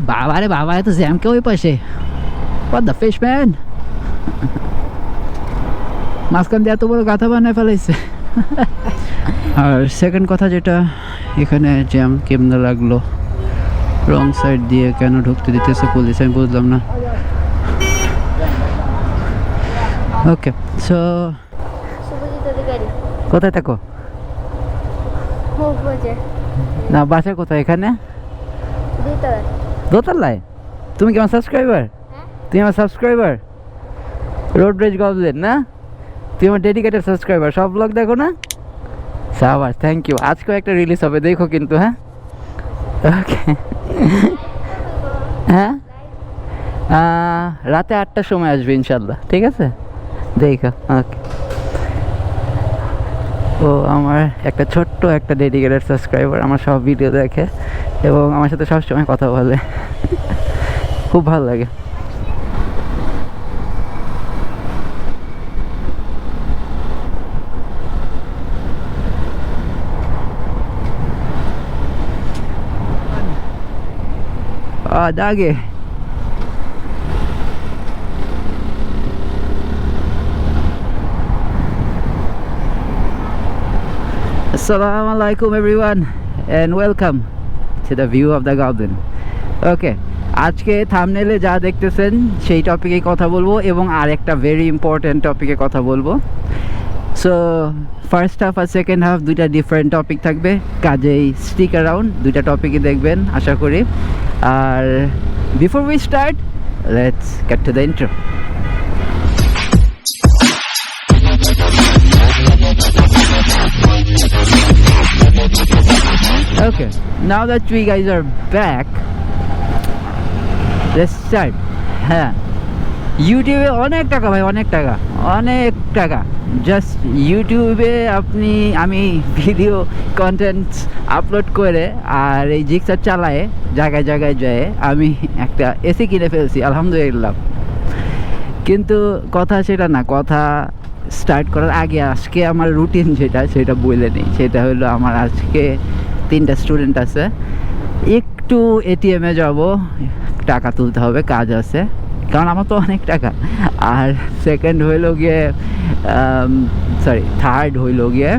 বাবা রে বাবা এত জ্যাম কে ওই পাশে। What the fish man? মাঝখান দিয়ে এত বড় গাথা বানায় ফেলাইছে। আর সেকেন্ড কথা যেটা এখানে জ্যাম কেমনে লাগল? রং সাইড দিয়ে কেন ঢুকতে দিতেছে পুলিশ আমি বুঝলাম না। ওকে সো কোথায় থাকো? না বাসা কোথায়? এখানে? দোতলায়? তুমি কি আমার সাবস্ক্রাইবার হ্যাঁ। তুমি আমার সাবস্ক্রাইবার রোড ব্রিজ গভলেন না? তুমি আমার ডেডিকেটেড সাবস্ক্রাইবার সব ব্লগ দেখো না? সাবাস থ্যাংক ইউ আজকেও একটা রিলিজ হবে দেখো কিন্তু হ্যাঁ? ওকে হ্যাঁ? রাতে আটটার সময় আসবে ইনশাল্লাহ ঠিক আছে? দেখো ওকে ও আমার একটা ছোট্ট একটা ডেডিকেটেড সাবস্ক্রাইবার আমার সব ভিডিও দেখে। এবং আমার সাথে সবসময় কথা বলে খুব ভালো লাগে Ah, dage. Assalamu alaikum everyone and welcome To the view of the garden. Okay, আজকে থামনেলে যা দেখতেছেন সেই টপিকে কথা বলব এবং আর একটা ভেরি ইম্পর্ট্যান্ট টপিকে কথা বলব। সো ফার্স্ট হাফ আর সেকেন্ড হাফ দুইটা ডিফারেন্ট টপিক থাকবে কাজেই স্টিক অ্যারাউন্ড দুইটা টপিকই দেখবেন আশা করি। আর before we start let's get to the intro Okay, now that we guys are back, let's start. হ্যাঁ ইউটিউবে অনেক টাকা ভাই অনেক টাকা অনেক টাকা। জাস্ট ইউটিউবে আপনি আমি ভিডিও কন্টেন্ট আপলোড করে আর এই জিক্সার চালায়ে জায়গায় জায়গায় যায় আমি একটা এসি কিনে ফেলছি আলহামদুলিল্লাহ। কিন্তু কথা সেটা না কথা স্টার্ট করার আগে আজকে আমার রুটিন যেটা সেটা বলে নেই। সেটা হলো আমার আজকে তিনটা স্টুডেন্ট আছে। একটু এটিএমে যাব, টাকা তুলতে হবে, কাজ আছে। কারণ আমার তো অনেক টাকা। আর সেকেন্ড হইল গিয়ে সরি থার্ড হইল গিয়ে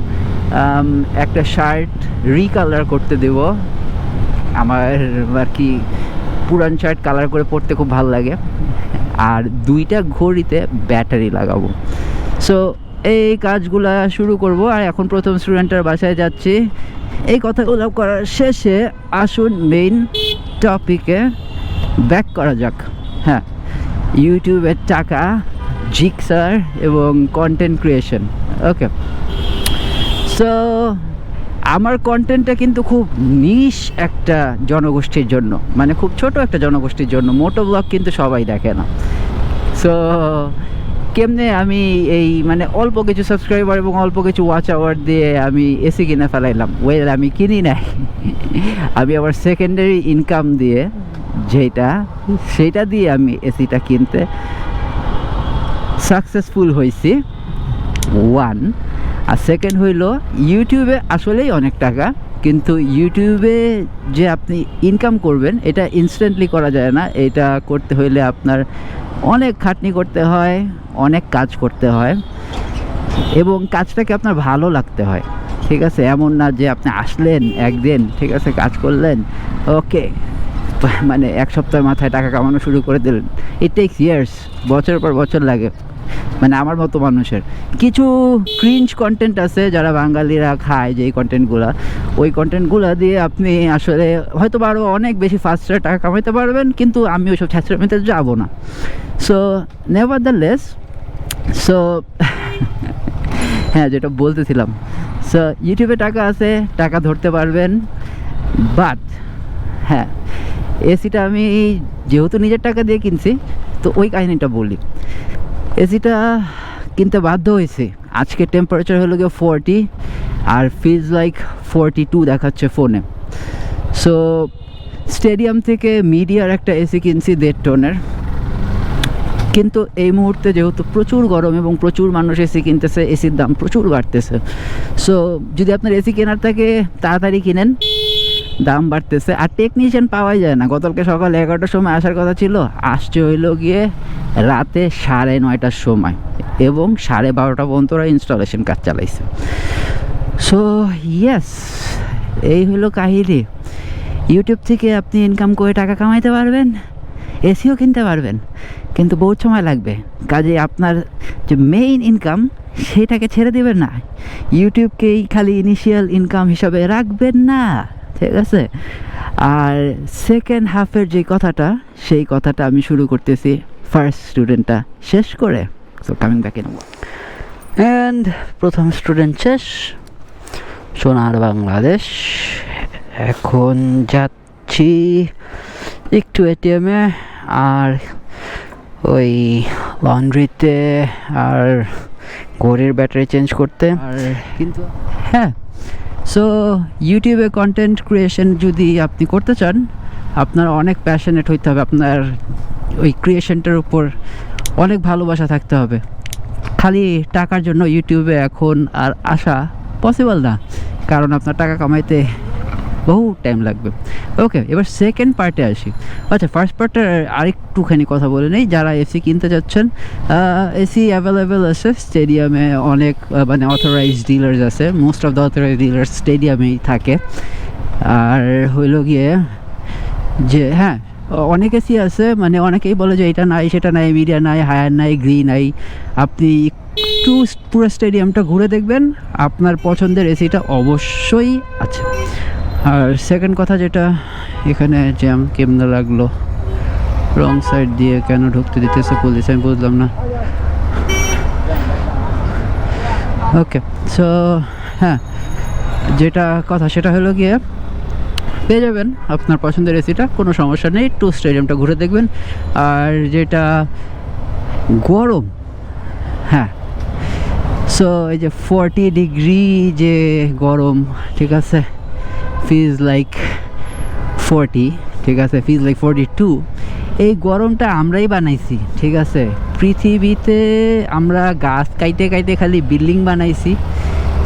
একটা শার্ট রিকালার করতে দেব। আমার আর কি পুরান শার্ট কালার করে পরতে খুব ভালো লাগে। আর দুইটা ঘড়িতে ব্যাটারি লাগাবো। সো এই কাজগুলা শুরু করব। আর এখন প্রথম স্টুডেন্টের বাসায় যাচ্ছি। এই কথাগুলো করার শেষে আসুন মেইন টপিকে ব্যাক করা যাক। হ্যাঁ ইউটিউবের টাকা জিক্সার এবং কন্টেন্ট ক্রিয়েশন ওকে সো আমার কন্টেন্টটা কিন্তু খুব নিশ একটা জনগোষ্ঠীর জন্য। মানে খুব ছোট একটা জনগোষ্ঠীর জন্য। মোটো ব্লগ কিন্তু সবাই দেখে না। সো কেমনে আমি এই মানে অল্প কিছু সাবস্ক্রাইবার এবং অল্প কিছু ওয়াচ আওয়ার দিয়ে আমি এসি কিনে ফেলাইলাম? ওয়েল আমি কিনি নাই। আমি আবার সেকেন্ডারি ইনকাম দিয়ে যেটা সেটা দিয়ে আমি এসিটা কিনতে সাকসেসফুল হয়েছি ওয়ান আর সেকেন্ড হইল ইউটিউবে আসলেই অনেক টাকা, কিন্তু ইউটিউবে যে আপনি ইনকাম করবেন, এটা ইনস্ট্যান্টলি করা যায় না। এটা করতে হইলে আপনার অনেক খাটনি করতে হয়, অনেক কাজ করতে হয় এবং কাজটাকে আপনার ভালো লাগতে হয়, ঠিক আছে? এমন না যে আপনি আসলেন একদিন, ঠিক আছে, কাজ করলেন, ওকে মানে এক সপ্তাহের মাথায় টাকা কামানো শুরু করে দিলেন। ইট টেক্স ইয়ার্স বছর পর বছর লাগে। মানে আমার মতো মানুষের। কিছু ক্রিঞ্জ কন্টেন্ট আছে যারা বাঙালিরা খায় যেই কন্টেন্টগুলো ওই কন্টেন্টগুলো দিয়ে আপনি আসলে হয়তো আরও অনেক বেশি ফাস্টার টাকা কামাইতে পারবেন, কিন্তু আমি ওইসব ছ্যাঁচড়ামিতে যাব না। So nevertheless so হ্যাঁ যেটা বলতেছিলাম। সো ইউটিউবে টাকা আছে, টাকা ধরতে পারবেন বাট হ্যাঁ এসিটা আমি যেহেতু নিজের টাকা দিয়ে কিনছি, তো ওই কাহিনিটা বলি। এসিটা কিনতে বাধ্য হয়েছে। আজকে টেম্পারেচার হলো গিয়ে ফোরটি আর ফিজ লাইক ফোরটি টু দেখাচ্ছে ফোনে সো স্টেডিয়াম থেকে মিডিয়ার একটা এসি কিনছি দেড় টনের কিন্তু এই মুহূর্তে যেহেতু প্রচুর গরম এবং প্রচুর মানুষ এসি কিনতেছে এসির দাম প্রচুর বাড়তেছে। সো যদি আপনার এসি কেনার থাকে, তাড়াতাড়ি কিনেন। দাম বাড়তেছে। আর টেকনিশিয়ান পাওয়াই যায় না। গতকালকে সকাল এগারোটার সময় আসার কথা ছিল। আসছে হইল গিয়ে রাতে সাড়ে নয়টার সময় এবং সাড়ে বারোটা পর্যন্ত ওরা ইনস্টলেশন কাজ চালাইছে। সো ইয়েস এই হলো কাহিনী। ইউটিউব থেকে আপনি ইনকাম করে টাকা কামাইতে পারবেন এসিও কিনতে পারবেন, কিন্তু বহুত সময় লাগবে। কাজে আপনার যে মেইন ইনকাম সেটাকে ছেড়ে দেবেন না। ইউটিউবকেই খালি ইনিশিয়াল ইনকাম হিসাবে রাখবেন না, ঠিক আছে? আর সেকেন্ড হাফের যে কথাটা, সেই কথাটা আমি শুরু করতেছি। ফার্স্ট স্টুডেন্টটা শেষ করে so coming back in and প্রথম স্টুডেন্ট শেষ সোনার বাংলাদেশ। এখন যাচ্ছি একটু এটিএমে আর ওই লন্ড্রিতে আর ঘড়ির ব্যাটারি চেঞ্জ করতে। আর কিন্তু হ্যাঁ সো ইউটিউবে কন্টেন্ট ক্রিয়েশন যদি আপনি করতে চান আপনার অনেক প্যাশনেট হইতে হবে আপনার ওই ক্রিয়েশনটার উপর অনেক ভালোবাসা থাকতে হবে। খালি টাকার জন্য ইউটিউবে এখন আর আসা পসিবল না। কারণ আপনার টাকা কামাইতে বহু টাইম লাগবে। ওকে এবার সেকেন্ড পার্টে আসি। আচ্ছা ফার্স্ট পার্টের আরেকটুখানি কথা বলে নেই। যারা এসি কিনতে যাচ্ছেন এসি অ্যাভেলেবেল আছে। স্টেডিয়ামে অনেক মানে অথরাইজ ডিলার্স আছে। Most of the authorise dealers স্টেডিয়ামেই থাকে। আর হইল গিয়ে যে হ্যাঁ অনেক এসি আছে মানে অনেকেই বলে যে এটা নাই, সেটা নাই, মিডিয়া নাই, হায়ার নাই, গ্রি নাই। আপনি একটু পুরো স্টেডিয়ামটা ঘুরে দেখবেন, আপনার পছন্দের এসিটা অবশ্যই আছে। আর সেকেন্ড কথা যেটা, এখানে জ্যাম কেমনে লাগল? রং সাইড দিয়ে কেন ঢুকতে দিতেছে পুলিশ আমি বুঝলাম না। ওকে সো হ্যাঁ যেটা কথা সেটা হলো গিয়ে পেয়ে যাবেন, আপনার পছন্দের এসিটা, কোনো সমস্যা নেই টু স্টেডিয়ামটা ঘুরে দেখবেন। আর যেটা গরম হ্যাঁ। সো এই যে ফর্টি ডিগ্রি যে গরম, ঠিক আছে? ফিজ লাইক ফর্টি ঠিক আছে? ফিজ লাইক ফর্টি টু এই গরমটা আমরাই বানাইছি, ঠিক আছে? পৃথিবীতে আমরা গাছ কাইতে কাইতে খালি বিল্ডিং বানাইছি।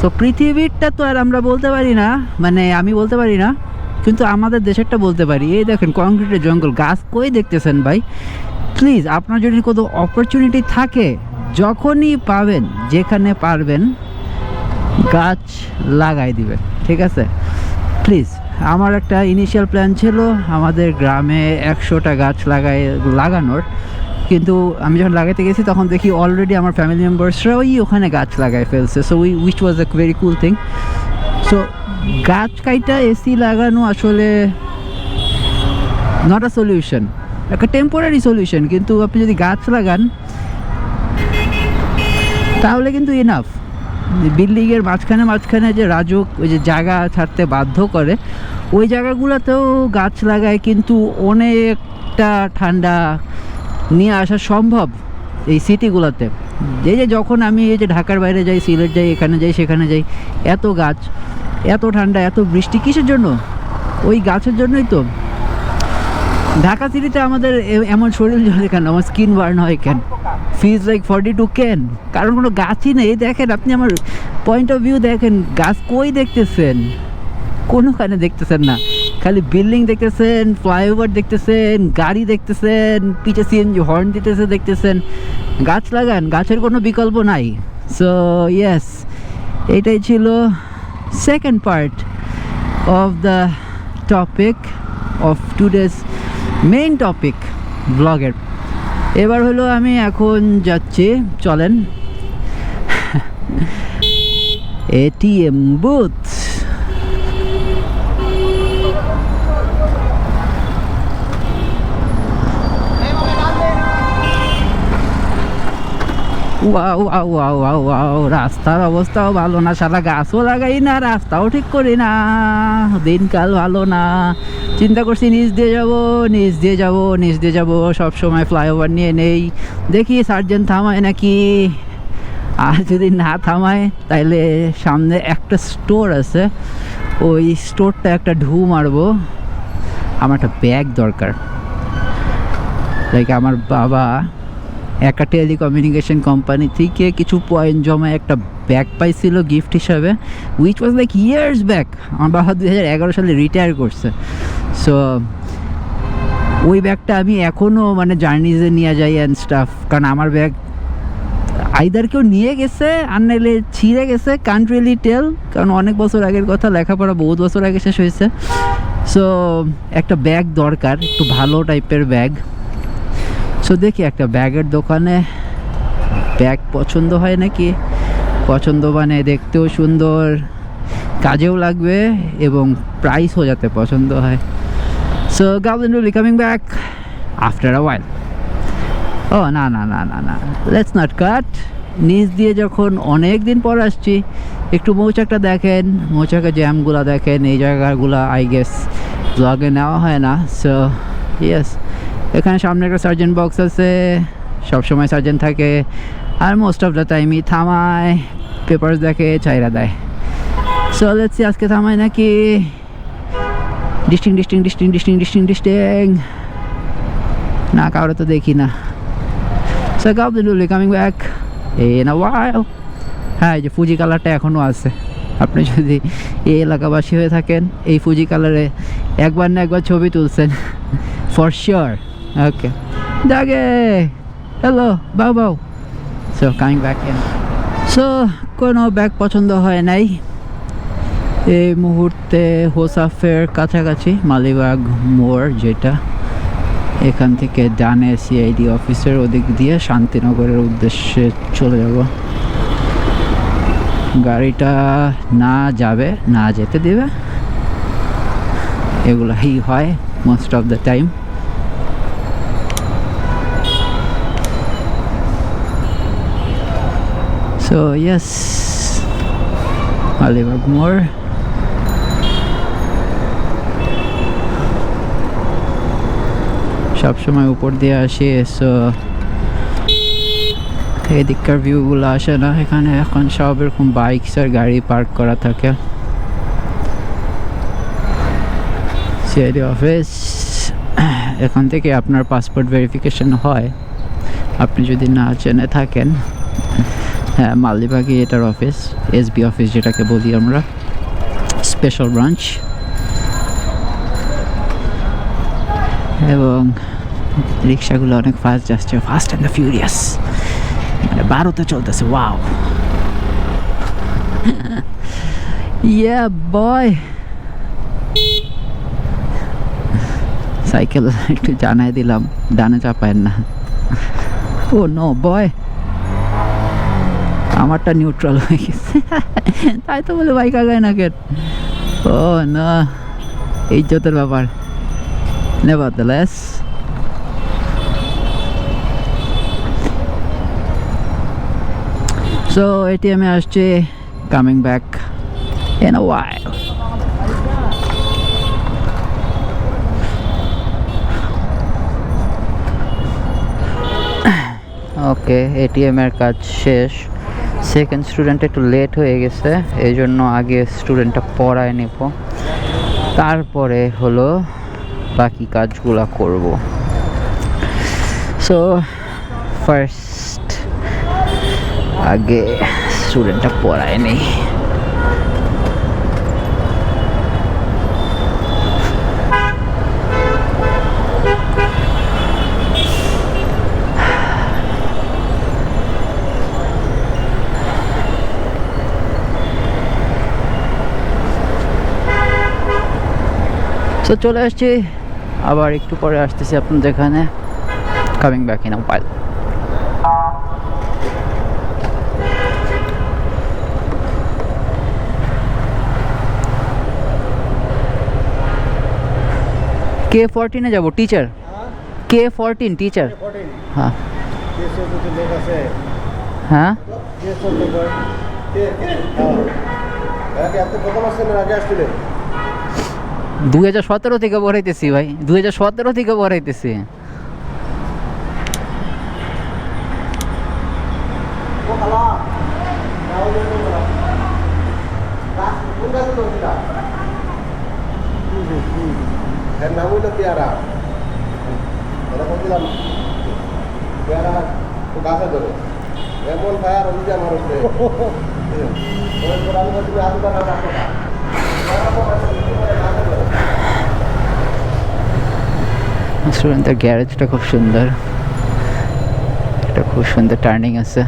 তো পৃথিবীরটা তো আর আমরা বলতে পারি না মানে আমি বলতে পারি না কিন্তু আমাদের দেশেরটা বলতে পারি, এই দেখেন কংক্রিটের জঙ্গল, গাছ কই দেখতেছেন ভাই? প্লিজ আপনার যদি কোনো অপরচুনিটি থাকে, যখনই পাবেন, যেখানে পারবেন, গাছ লাগাই দিবেন, ঠিক আছে? প্লিজ আমার একটা ইনিশিয়াল প্ল্যান ছিল, আমাদের গ্রামে একশোটা গাছ লাগাই, লাগানোর। কিন্তু আমি যখন লাগাইতে গেছি, তখন দেখি অলরেডি আমার ফ্যামিলি মেম্বার্সরাই ওখানে গাছ লাগাই ফেলছে। So we which was a very cool thing so গাছ কাইটা এসি লাগানো আসলে নট আ সলিউশন একটা টেম্পোরারি সলিউশন কিন্তু আপনি যদি গাছ লাগান, তাহলে কিন্তু ইনাফ বিল্ডিংয়ের মাঝখানে মাঝখানে যে রাজুক, ওই যে জায়গা ছাড়তে বাধ্য করে, ওই জায়গাগুলোতেও গাছ লাগায় কিন্তু অনেকটা ঠান্ডা নিয়ে আসা সম্ভব এই সিটিগুলোতে। এই যে যখন আমি এই যে ঢাকার বাইরে যাই, সিলেট যাই, এখানে যাই, সেখানে যাই, এত গাছ। এত ঠান্ডা, এত বৃষ্টি, কিসের জন্য? ওই গাছের জন্যই তো। ঢাকা সিটিতে আমাদের এমন শরীর জ্বলে কেন? আমার স্কিন বার্ন হয় কেন? ফিজ লাইক ফর্টি টু কেন? কারণ কোনো গাছই নেই। দেখেন, আপনি আমার পয়েন্ট অফ ভিউ দেখেন। গাছ কই দেখতেছেন? কোনোখানে দেখতেছেন না। খালি বিল্ডিং দেখতেছেন ফ্লাইওভার দেখতেছেন, গাড়ি দেখতেছেন, পিছে সিএনজি হর্ন দিতেছে, দেখতেছেন। গাছ লাগান, গাছের কোনো বিকল্প নাই। সো ইয়েস এটাই ছিল second part of the topic of today's main topic ব্লগের এবার হলো আমি এখন যাচ্ছি, চলেন। ATM booth wow wow wow wow wow, রাস্তার অবস্থাও ভালো না সারা গাছও লাগাই না, রাস্তাও ঠিক করি না, দিনকাল ভালো না। চিন্তা করছি নিচ দিয়ে যাব, নিচ দিয়ে যাব, নিচ দিয়ে যাব, সব সময় ফ্লাইওভার নিয়ে নেই। দেখি সার্জেন্ট থামায় নাকি। আর যদি না থামায়, তাইলে সামনে একটা স্টোর আছে। ওই স্টোরটা একটা ঢু মারবো। আমার একটা ব্যাগ দরকার। লাইক আমার বাবা একটা টেলিকমিউনিকেশন কোম্পানি থেকে কিছু পয়েন্ট জমা একটা ব্যাগ পাইছিল গিফট হিসাবে which was like years back আমার বাবা দুই হাজার এগারো সালে রিটায়ার করছে। সো ওই ব্যাগটা আমি এখনও মানে জার্নিজে নিয়ে যাই অ্যান্ড স্টাফ কারণ আমার ব্যাগ আইদার কেউ নিয়ে গেছে আর নাইলে ছিঁড়ে গেছে কান্ট রিয়েলি টেল কারণ অনেক বছর আগের কথা, লেখাপড়া বহুত বছর আগে শেষ হয়েছে। সো একটা ব্যাগ দরকার, একটু ভালো টাইপের ব্যাগ সো দেখি একটা ব্যাগের দোকানে ব্যাগ পছন্দ হয় নাকি? পছন্দ মানে দেখতেও সুন্দর, কাজেও লাগবে এবং প্রাইসও যাতে পছন্দ হয়। So goblin truly coming back after a ও না না না না না লেটস নট কাট নিচ দিয়ে যখন অনেক দিন পর আসছি, একটু মৌচাকটা দেখেন, মৌচাকের জ্যামগুলো দেখেন, এই জায়গাগুলো আই গেস ব্লগে নেওয়া হয় না। সো ইয়েস এখানে সামনে একটা সার্জেন্ট বক্স আছে, সবসময় সার্জেন্ট থাকে, আর মোস্ট অফ দ্য টাইমই থামায় পেপার্স দেখে চাইরা দেয়। সো লেটস আজকে থামায় নাকি? ডিস্টিং ডিস্টিং ডিস্টিং ডিস্টিং ডিস্টিং ডিস্টিং না, কারও তো দেখি না। So be coming back in a while হ্যাঁ এই যে ফুজি কালারটা এখনও আছে। আপনি যদি এই এলাকাবাসী হয়ে থাকেন, এই ফুজি কালারে একবার না একবার ছবি তুলছেন। ফর শিওর ওকে জাগে হ্যালো বাউ বাউ so coming back in so কোনো ব্যাগ পছন্দ হয় নাই। এই মুহূর্তে হোসাফের কাছাকাছি, মালিবাগ মোড় যেটা। এখান থেকে ডানে সিআইডি অফিসের ওদিক দিয়ে শান্তিনগরের উদ্দেশ্যে চলে যাব। গাড়িটা না যাবে, না যেতে দেবে। এগুলাই হয় most of the time so yes Alibag মোড় সবসময় উপর দিয়ে আসি সো এদিককার ভিউগুলো আসে না। এখানে এখন সব এরকম বাইকস আর গাড়ি পার্ক করা থাকে। সিআইডি অফিস এখান থেকে আপনার পাসপোর্ট ভেরিফিকেশন হয়। আপনি যদি না চেনে থাকেন হ্যাঁ মালিবাগে এটার অফিস এসবি অফিস যেটাকে বলি আমরা। স্পেশাল ব্রাঞ্চ এবং রিক্সাগুলো অনেক ফাস্ট যাচ্ছে ফাস্ট অ্যান্ড দ্য ফিউরিয়াস মানে বারোতে চলতেছে ওয়াও ইয়া বয় সাইকেল একটু জানাই দিলাম, ডানে চাপায়েন না। ও নো বয় আমারটা নিউট্রাল হয়ে গেছে। তাই তো বলে বাইক আগায় না কেন? ও না, ইজ্জতের ব্যাপার। nevertheless so ATM এ আসছে, coming back in a while okay ATM এর কাজ শেষ। সেকেন্ড স্টুডেন্ট একটু লেট হয়ে গেছে এই জন্য আগে স্টুডেন্টটা পড়ায় নিব। তারপরে হলো বাকি কাজগুলো করব। সো ফার্স্ট আগে স্টুডেন্টটা পড়ায় নেই। সো চলে আসছি। আবার একটু পরে আসতেছি আপনাদের এখানে। কামিং ব্যাক ইন আ কে ফোরটিনে যাব টিচার কে ফোরটিন টিচার হ্যাঁ। হ্যাঁ? দুই হাজার সতেরো থেকে পড়াইতেছি ভাই দুই হাজার সতেরো থেকে তো এমন ফায়ার হচ্ছে আমার উপরে আমি না। রাখো না, তুমি করে গাছে ধরে। স্টুডেন্টের গ্যারেজটা খুব সুন্দর। এটা খুব সুন্দর টার্নিং আছে।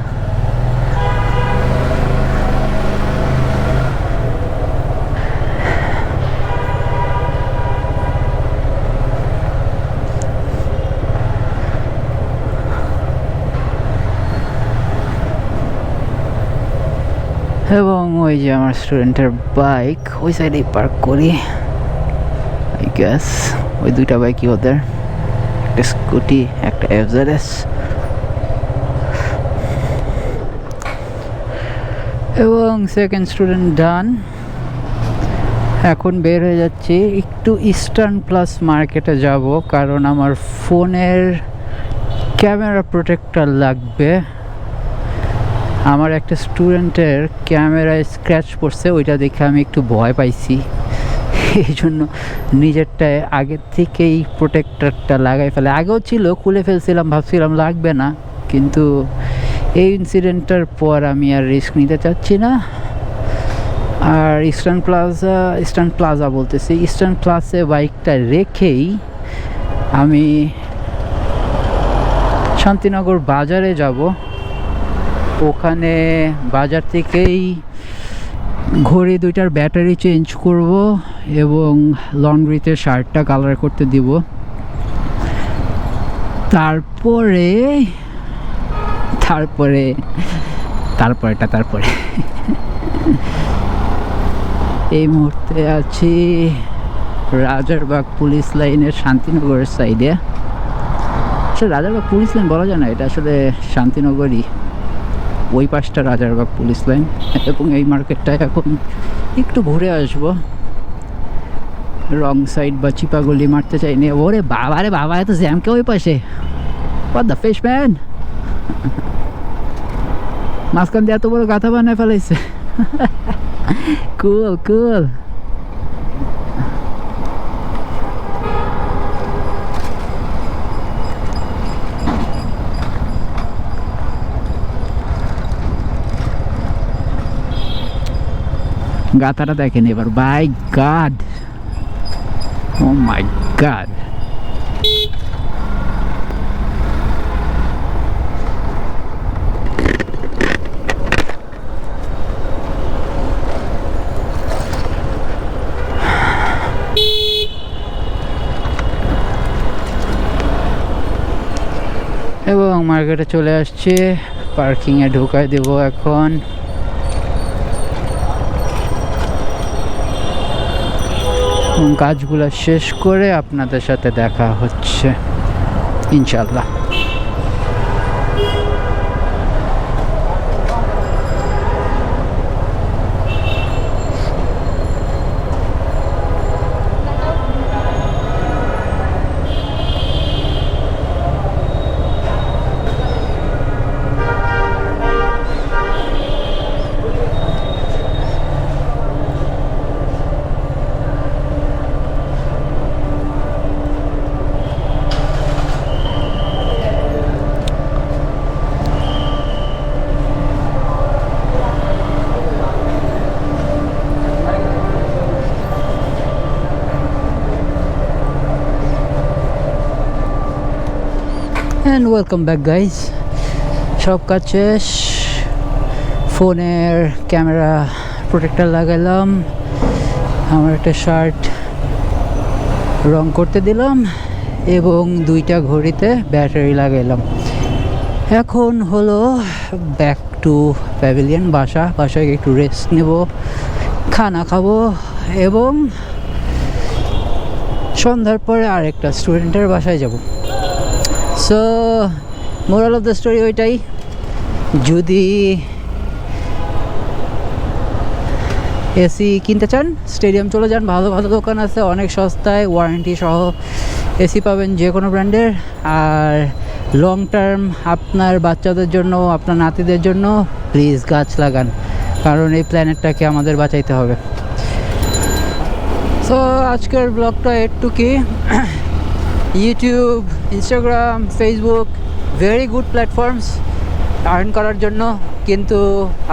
এবং ওই যে আমার স্টুডেন্টের বাইক ওই সাইডেই পার্ক করি। আই গ্যাস ওই দুইটা বাইকই ওদের। একটা স্কুটি, একটা এফজারেস এবং সেকেন্ড স্টুডেন্ট ডান এখন বের হয়ে যাচ্ছি। একটু ইস্টার্ন প্লাস মার্কেটে যাব, কারণ আমার ফোনের ক্যামেরা প্রোটেক্টর লাগবে। আমার একটা স্টুডেন্টের ক্যামেরায় স্ক্র্যাচ পড়ছে, ওইটা দেখে আমি একটু ভয় পাইছি। এই জন্য নিজেরটায় আগের থেকেই প্রোটেক্টরটা লাগাই ফেলে। আগেও ছিল, খুলে ফেলছিলাম, ভাবছিলাম লাগবে না। কিন্তু এই ইনসিডেন্টটার পর আমি আর রিস্ক নিতে চাচ্ছি না। আর ইস্টার্ন প্লাজা ইস্টার্ন প্লাজা বলতেছি ইস্টার্ন প্লাসে বাইকটা রেখেই আমি শান্তিনগর বাজারে যাব। ওখানে বাজার থেকেই ঘড়ি দুইটার ব্যাটারি চেঞ্জ করব। এবং লন্ড্রিতে শার্টটা কালার করতে দিব। তারপরে তারপরে, তারপরেটা, তারপরে। এই মুহূর্তে আছি রাজারবাগ পুলিশ লাইনের শান্তিনগরের সাইডে আসলে রাজারবাগ পুলিশ লাইন বলা যায় না, এটা আসলে শান্তিনগরই। ওই পাশটা রাজারবাগ পুলিশ লাইন। এবং এই মার্কেটটায় এখন একটু ঘুরে আসব। রং সাইড বা চিপাগলি মারতে চাইনি। ওরে বাবা রে বাবা, এত জ্যামকে ওই পাশে? Fish, man? মাঝখান দিয়ে এত বড় গাথা বানায় ফেলাইছে। কুল কুল গাথাটা দেখেন এবার। By God oh my God এবং মার্কেটে চলে আসছে। পার্কিংয়ে ঢুকাই দেব এখন। কাজগুলো শেষ করে আপনাদের সাথে দেখা হচ্ছে। ইনশাল্লাহ অ্যান্ড ওয়েলকাম ব্যাক গাইজ সব কাজ শেষ। ফোনের ক্যামেরা প্রোটেক্টর লাগালাম। আমার একটা শার্ট রং করতে দিলাম এবং দুইটা ঘড়িতে ব্যাটারি লাগাইলাম। এখন হলো ব্যাক টু প্যাভিলিয়ন বাসা। বাসায় একটু রেস্ট নেব, খানা খাব এবং সন্ধ্যার পরে আরেকটা স্টুডেন্টের বাসায় যাব। So moral of the story ওইটাই, যদি এসি কিনতে চান, স্টেডিয়াম চলে যান, ভালো ভালো দোকান আছে, অনেক সস্তায় ওয়ারেন্টি সহ এসি পাবেন যে কোনো ব্র্যান্ডের, আর লং টার্ম আপনার বাচ্চাদের জন্য, আপনার নাতিদের জন্য প্লিজ গাছ লাগান, কারণ এই প্ল্যানেটটাকে আমাদের বাঁচাইতে হবে। সো আজকের ব্লগটা একটু কি YouTube Instagram Facebook very good platforms earn করার জন্য। কিন্তু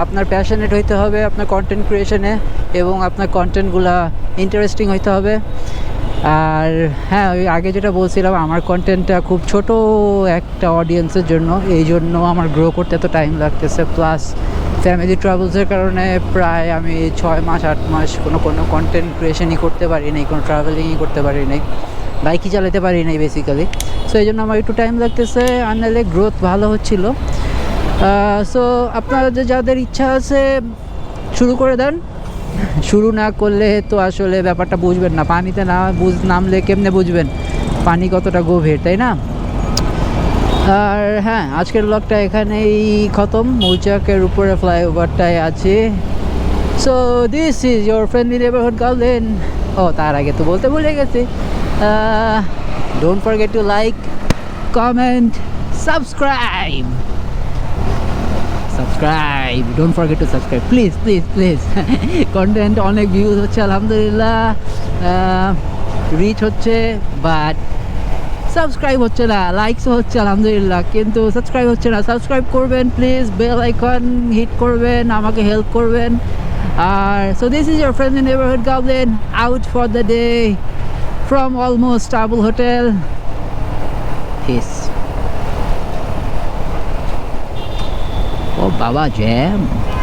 আপনার প্যাশনেট হইতে হবে আপনার কন্টেন্ট ক্রিয়েশনে এবং আপনার কন্টেন্টগুলা ইন্টারেস্টিং হইতে হবে। আর হ্যাঁ ওই আগে যেটা বলছিলাম, আমার কন্টেন্টটা খুব ছোট একটা অডিয়েন্সের জন্য। এই জন্য আমার গ্রো করতে এত টাইম লাগতেছে। প্লাস ফ্যামিলি ট্রাভেলসের কারণে প্রায় আমি ছয় মাস, আট মাস কোনো কোনো কন্টেন্ট ক্রিয়েশনই করতে পারি নাই, কোনো ট্রাভেলিংই করতে পারি নাই। বাইকই চালাতে পারি নাই বেসিক্যালি সো এই জন্য আমার একটু টাইম লাগতেছে, আর নাহলে গ্রোথ ভালো হচ্ছিল। সো আপনারা যে যাদের ইচ্ছা আছে, শুরু করে দেন। শুরু না করলে তো আসলে ব্যাপারটা বুঝবেন না। পানিতে না বুঝ, নামলে কেমনে বুঝবেন? পানি কতটা গভীর, তাই না? আর হ্যাঁ আজকের ব্লগটা এখানেই খতম। মৌচাকের উপরে ফ্লাইওভারটায় আছে। So this is your friendly neighbourhood goblin ও, তার আগে তো বলতে ভুলে গেছি। Don't forget to like comment subscribe subscribe don't forget to subscribe please please please content অনেক ভিউজ হচ্ছে, আলহামদুলিল্লাহ। রিচ হচ্ছে বাট সাবস্ক্রাইব হচ্ছে না লাইকস হচ্ছে, আলহামদুলিল্লাহ। কিন্তু সাবস্ক্রাইব হচ্ছে না। সাবস্ক্রাইব করবেন প্লিজ বেল আইকন হিট করবেন, আমাকে হেল্প করবেন। আর so this is your friend neighbourhood goblin out for the day from almost Abul Hotel. Peace. Oh, Baba Jam.